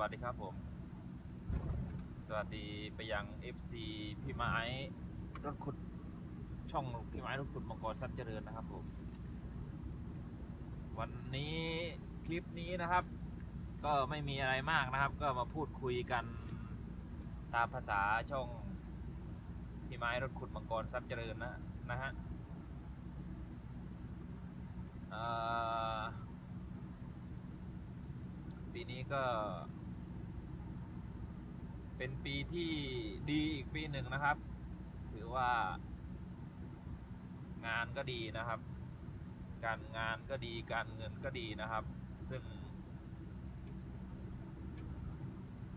วัสดีครับผม สวัสดีไปยัง FC พี่ไม้รถขุดช่องพี่ไม้รถขุดมังกรทรัพย์เจริญนะครับผม วันนี้คลิปนี้นะครับ ก็ไม่มีอะไรมากนะครับ ก็มาพูดคุยกันตามภาษาช่องพี่ไม้รถขุดมังกรทรัพย์เจริญนะนะฮะปีนี้ก็ เป็นปีที่ดีอีกปีหนึ่งนะครับ ถือว่า งานก็ดีนะครับ การงานก็ดีการเงินก็ดีนะครับ ซึ่ง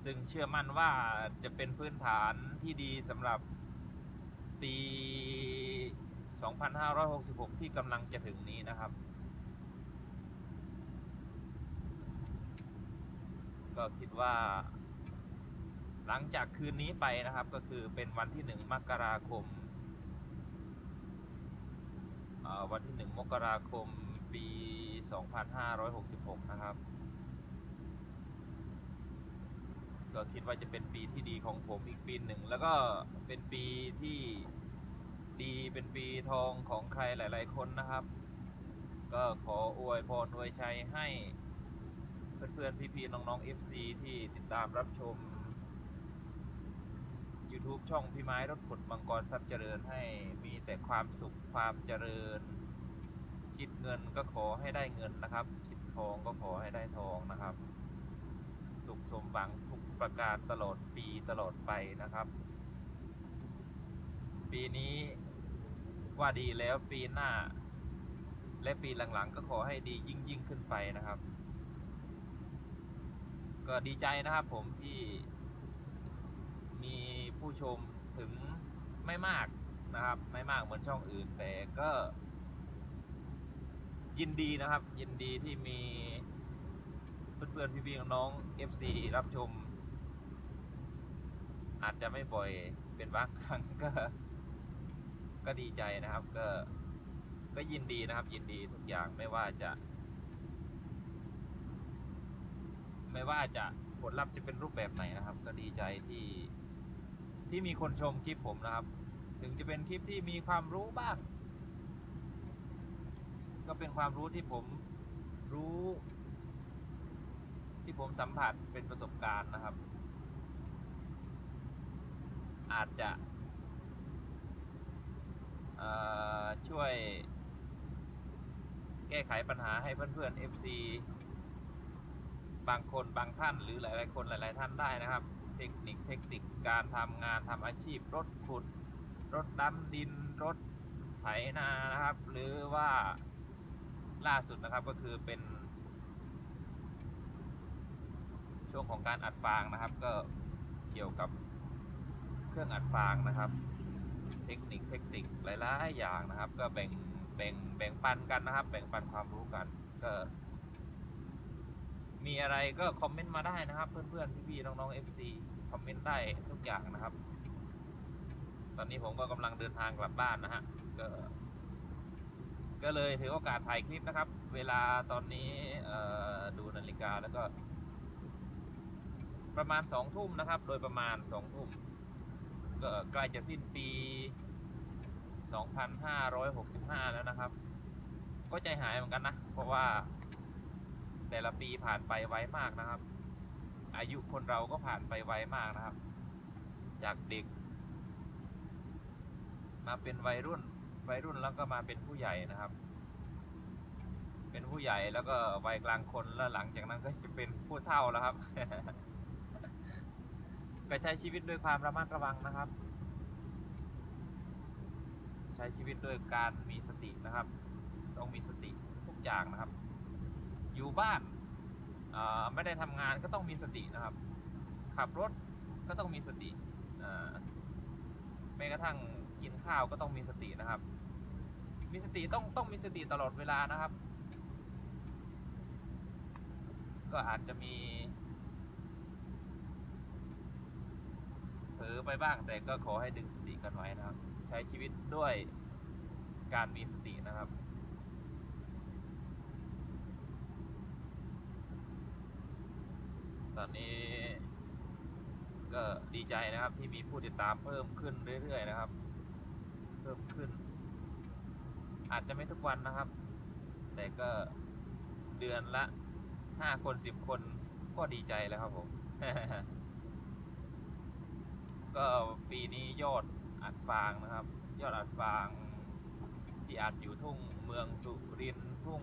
ซึ่งเชื่อมั่นว่าจะเป็นพื้นฐานที่ดีสำหรับปี 2566 ที่กำลังจะถึงนี้นะครับ ก็คิดว่า หลังจากคืนนี้ไปนะครับก็คือเป็นวันที่หนึ่งมกราคมวันที่หนึ่งมกราคมปี 2566 นะครับ ก็คิดว่าจะเป็นปีที่ดีของผมอีกปีหนึ่ง แล้วก็เป็นปีที่ดีเป็นปีทองของใครหลาย ๆ คนนะครับ ก็ขออวยพรอวยชัยให้เพื่อนๆ พี่ๆ น้องๆ FC ที่ติดตามรับชม YouTube ช่องพี่ไม้รถขุดมังกรทรัพย์เจริญให้มีแต่ความสุขความเจริญ คิดเงินก็ขอให้ได้เงินนะครับ คิดทองก็ขอให้ได้ทองนะครับ สุขสมหวังทุกประการตลอดปีตลอดไปนะครับ ปีนี้ว่าดีแล้วปีหน้า และปีหลังๆ ก็ขอให้ดียิ่งยิ่งๆขึ้นไปนะครับ ก็ดีใจนะครับผมที่มี ผู้ชมถึงไม่มากนะครับ ไม่มากเหมือนช่องอื่น แต่ก็ ยินดีนะครับ ยินดีที่มีเพื่อนๆพี่ๆน้องๆ FC รับชม อาจจะไม่บ่อยเป็นบางครั้งก็ ก็ดีใจนะครับ ก็ก็ยินดีนะครับ ยินดีทุกอย่างไม่ว่าจะ ไม่ว่าจะผลลัพธ์จะเป็นรูปแบบไหนนะครับ ก็ดีใจที่ ที่มีคนชมคลิปผมนะครับ ถึงจะเป็นคลิปที่มีความรู้บ้าง ก็เป็นความรู้ที่ผมรู้ ที่ผมสัมผัสเป็นประสบการณ์นะครับ อาจจะช่วยแก้ไขปัญหาให้เพื่อนๆ FC บางคนบางท่านหรือหลาย ๆ คนหลาย ๆ ท่านได้นะครับ ทคนิคเทคนิคการทำงานทำอาชีพรถขุด รถดำดินรถไถนานะครับ หรือว่าล่าสุดนะครับก็คือเป็น ช่วงของการอัดฟางนะครับ ก็เกี่ยวกับเครื่องอัดฟางนะครับ เทคนิคเทคนิคหลายๆอย่างนะครับ ก็แบ่งแบ่งแบ่งปันกันนะครับ แบ่งปันความรู้กันก็ มีอะไรก็คอมเมนต์มาได้นะครับ เพื่อนๆพี่ๆน้องๆ FC คอมเมนต์ได้ทุกอย่างนะครับ ตอนนี้ผมก็กำลังเดินทางกลับบ้านนะฮะก็ก็เลยถือโอกาสถ่ายคลิปนะครับ เวลาตอนนี้ดูนาฬิกาแล้วก็ ประมาณสองทุ่มนะครับ โดยประมาณสองทุ่มก็ใกล้จะสิ้นปี 2565 แล้วนะครับ ก็ใจหายเหมือนกันนะ เพราะว่าแต่ละปีผ่านไปไวมากนะครับ อายุคนเราก็ผ่านไปไวมากนะครับ จากเด็ก มาเป็นวัยรุ่น วัยรุ่นแล้วก็มาเป็นผู้ใหญ่นะครับ เป็นผู้ใหญ่แล้วก็วัยกลางคนแล้วหลังจากนั้นก็จะเป็นผู้เฒ่าแล้วครับ ก็ใช้ชีวิตด้วยความระมัดระวังนะครับ ใช้ชีวิตด้วยการมีสตินะครับ ต้องมีสติทุกอย่างนะครับ อยู่บ้าน ไม่ได้ทำงานก็ต้องมีสตินะครับ ขับรถก็ต้องมีสติแม้กระทั่งกินข้าวก็ต้องมีสตินะครับ มีสติต้องต้องมีสติตลอดเวลานะครับ ก็อาจจะมีเผลอไปบ้างแต่ก็ขอให้ดึงสติกันไว้นะครับ ใช้ชีวิตด้วยการมีสตินะครับ อนนี้ก็ดีใจนะครับที่มีผู้ติดตามเพิ่มขึ้นเรื่อยๆนะครับ เพิ่มขึ้น อาจจะไม่ทุกวันนะครับ แต่ก็เดือนละห้าคนสิบคนก็ดีใจแล้วครับผม ก็ปีนี้ยอดอัดฟางนะครับ ยอดอัดฟาง ที่อัดอยู่ทุ่งเมืองสุรินทุ่ง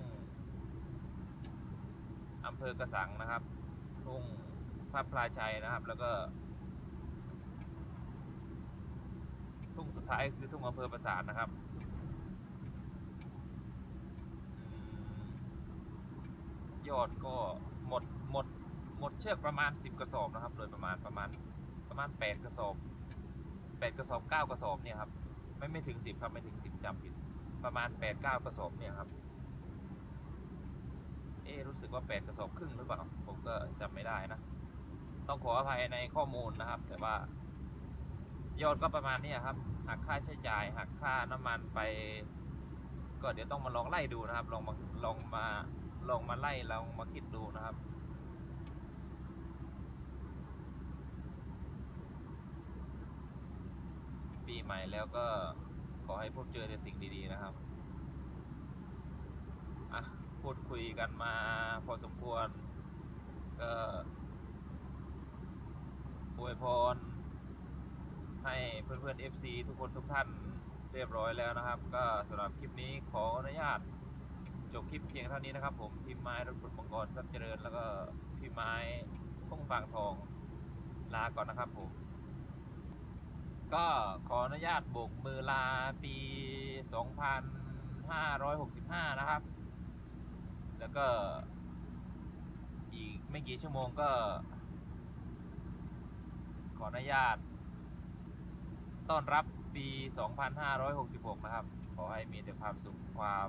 อำเภอกระสังนะครับ ทุ่งพระพลาชัยนะครับ แล้วก็ ทุ่งสุดท้ายคือทุ่งอำเภอประสาทนะครับอยอดก็หมดหมดหมดเชือกประมาณ 10 กระสอบนะครับ โดยประมาณประมาณประมาณ 8 กระสอบ 8 กระสอบ 9 กระสอบเนี่ยครับ ไม่ไม่ถึง 10 ครับ ไม่ถึง 10จำผิด ประมาณ 8 9 กระสอบเนี่ยครับ กว่า 8 กระสอบครึ่งหรือเปล่า ผมก็จำไม่ได้นะ ต้องขออภัยในข้อมูลนะครับ แต่ว่า ยอดก็ประมาณนี้ครับหักค่าใช้จ่ายหักค่าน้ำมันไป ก็เดี๋ยวต้องมาลองไล่ดูนะครับ ลองมาลองมาลองมาไล่ลองมาคิดดูนะครับปีใหม่แล้วก็ขอให้พบเจอแต่สิ่งดีๆนะครับ อะ พูดคุย กันมาพอสมควร ก็อวยพร ให้เพื่อนๆ FC ทุกคนทุกท่านเรียบร้อยแล้วนะครับ ก็สำหรับคลิปนี้ขออนุญาตจบคลิปเพียงเท่านี้นะครับ ผมพี่ไม้รถขุดมังกรทรัพย์เจริญ แล้วก็พี่ไม้ทุ่งฟางทองลาก่อนนะครับผม ก็ขออนุญาตโบกมือลาปี 2565 นะครับ แล้วก็ อีกไม่กี่ชั่วโมงก็ ขออนุญาต ต้อนรับปี 2566 นะครับ ขอให้มีแต่ความสุขความ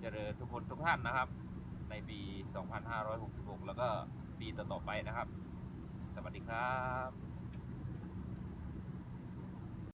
เจริญทุกคนทุกท่านนะครับ ในปี 2566 แล้วก็ปีต่อๆไปนะครับ สวัสดีครับ